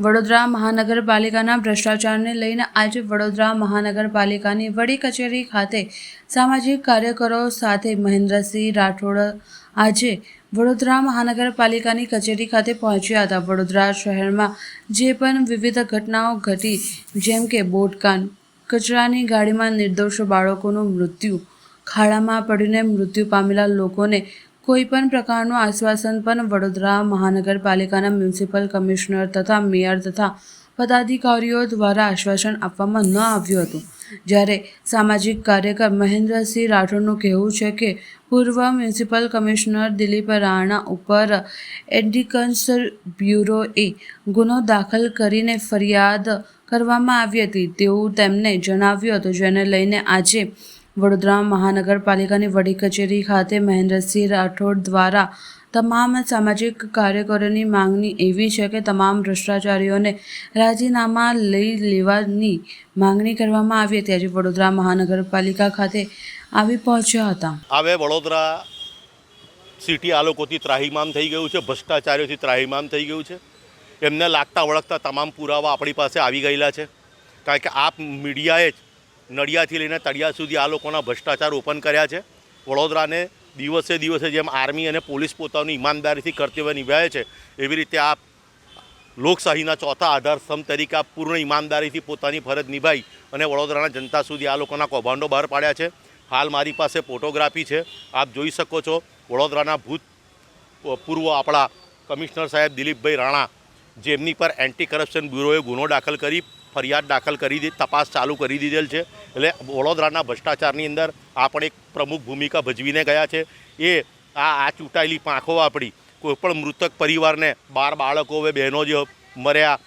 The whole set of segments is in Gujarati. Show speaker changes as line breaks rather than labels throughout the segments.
વડોદરા મહાનગરપાલિકાના ભ્રષ્ટાચારને લઈને આજે વડોદરા મહાનગરપાલિકાની વડી કચેરી ખાતે સામાજિક કાર્યકરો સાથે મહેન્દ્રસિંહ રાઠોડ આજે વડોદરા મહાનગરપાલિકાની કચેરી ખાતે પહોંચ્યા હતા. વડોદરા શહેરમાં જે પણ વિવિધ ઘટનાઓ ઘટી, જેમ કે બોટકાન કચરાની ગાડીમાં નિર્દોષ બાળકોનું મૃત્યુ, ખાડામાં પડીને મૃત્યુ પામેલા લોકોને કોઈ પણ પ્રકારનું આશ્વાસન પણ વડોદરા મહાનગરપાલિકાના મ્યુનિસિપલ કમિશનર તથા મેયર તથા પદાધિકારીઓ દ્વારા આશ્વાસન આપવામાં ન આવ્યું હતું. જ્યારે સામાજિક કાર્યકર મહેન્દ્રસિંહ રાઠોડનું કહેવું છે કે, પૂર્વ મ્યુનિસિપલ કમિશનર દિલીપ રાણા ઉપર એન્ડિકન્સ બ્યુરોએ ગુનો દાખલ કરીને ફરિયાદ કરવામાં આવી હતી તેવું તેમણે જણાવ્યું હતું. જેને લઈને આજે વડોદરા મહાનગરપાલિકાની વડી કચેરી ખાતે મહેન્દ્રસિંહ રાઠોડ દ્વારા તમામ સામાજિક કાર્યકરોની માંગણી એવી છે કે તમામ ભ્રષ્ટાચારીઓને રાજીનામા લઈ લેવાની માંગણી કરવામાં આવી હતી. આજે વડોદરા મહાનગરપાલિકા ખાતે આવી પહોંચ્યા હતા.
હવે વડોદરા સિટી આ લોકોથી ત્રાહિમામ થઈ ગયું છે, ભ્રષ્ટાચારીઓથી ત્રાહિમામ થઈ ગયું છે. એમને લાગતા વળગતા તમામ પુરાવા આપણી પાસે આવી ગયેલા છે. કારણ કે આપ મીડિયાએ જ નડિયાથી લઈને તળિયા સુધી આ લોકોના ભ્રષ્ટાચાર ઓપન કર્યા છે. વડોદરાને દિવસે દિવસે જેમ આર્મી અને પોલીસ પોતાની ઈમાનદારીથી કર્તવ્ય નિભાવે છે, એવી રીતે આપ લોકશાહીના ચોથા આધારસ્તંભ તરીકે આપ પૂર્ણ ઈમાનદારીથી પોતાની ફરજ નિભાવી અને વડોદરાના જનતા સુધી આ લોકોના કૌભાંડો બહાર પાડ્યા છે. હાલ મારી પાસે ફોટોગ્રાફી છે. આપ જોઈ શકો છો વડોદરાના ભૂત પૂર્વ આપણા કમિશનર સાહેબ દિલીપભાઈ રાણા જેમની પર એન્ટી કરપ્શન બ્યુરોએ ગુનો દાખલ કરી, ફરિયાદ દાખલ કરી દી, તપાસ ચાલુ કરી દીધેલ છે. એટલે વડોદરાના ભ્રષ્ટાચારની અંદર આ પણ એક પ્રમુખ ભૂમિકા ભજવીને ગયા છે. એ આ આ ચૂંટાયેલી પાંખો આપણી કોઈપણ મૃતક પરિવારને બાર બાળકો હવે બહેનો જે મર્યા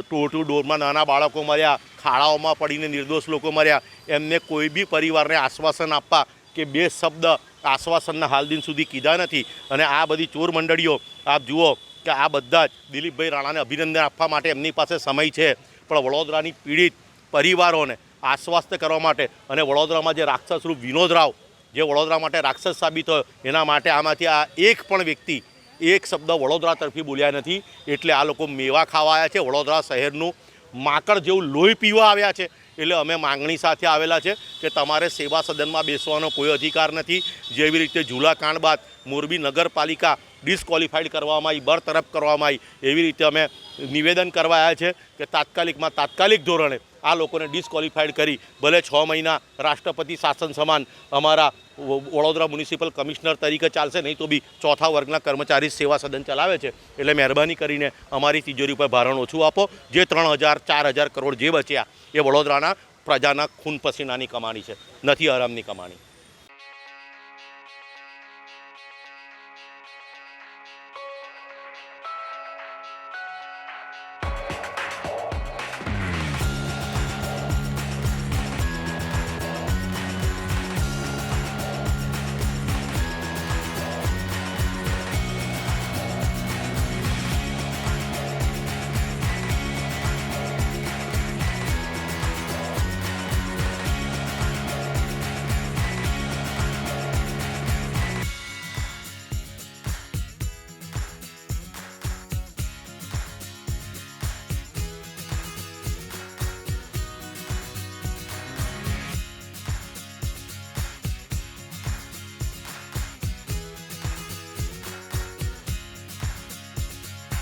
ટુ ટુ ડોરમાં નાના બાળકો મર્યા, ખાડાઓમાં પડીને નિર્દોષ લોકો મર્યા, એમને કોઈ બી પરિવારને આશ્વાસન આપવા કે બે શબ્દ આશ્વાસનના હાલ દિન સુધી કીધા નથી. અને આ બધી ચોર મંડળીઓ, આપ જુઓ કે આ બધા જ દિલીપભાઈ રાણાને અભિનંદન આપવા માટે એમની પાસે સમય છે. પણ વડોદરાની પીડિત પરિવારોને આશ્વાસ્ત કરવા માટે અને વડોદરામાં જે રાક્ષસરૂપ વિનોદ રાવ, જે વડોદરા માટે રાક્ષસ સાબિત થયો એના માટે આમાંથી આ એક પણ વ્યક્તિ એક શબ્દ વડોદરા તરફી બોલ્યા નથી. એટલે આ લોકો મેવા ખાવા આવ્યા છે. વડોદરા શહેરનું માકડ જેવું લોહી પીવા આવ્યા છે. એટલે અમે માંગણી સાથે આવેલા છે કે તમારે સેવા સદનમાં બેસવાનો કોઈ અધિકાર નથી. જેવી રીતે ઝૂલા કાંડ બાદ મોરબી નગરપાલિકા ડિસ્કવોલિફાઈડ કરવામાં આવી, બરતરફ કરવામાં આવી, એવી રીતે અમે નિવેદન કરવા આવ્યા છે કે તાત્કાલિકમાં તાત્કાલિક ધોરણે આ લોકોને ડિસ્કવોલિફાઈડ કરી. ભલે છ મહિના રાષ્ટ્રપતિ શાસન સમાન અમારા વડોદરા મ્યુનિસિપલ કમિશનર તરીકે ચાલશે, નહીં તો બી ચોથા વર્ગના કર્મચારી સેવા સદન ચલાવે છે. એટલે મહેરબાની કરીને અમારી તિજોરી પર ભારણ ઓછું આપો. જે ત્રણ હજાર, ચાર હજાર કરોડ જે બચ્યા એ વડોદરાના પ્રજાના ખૂન પસીનાની કમાણી છે. નથી આરામની કમાણી.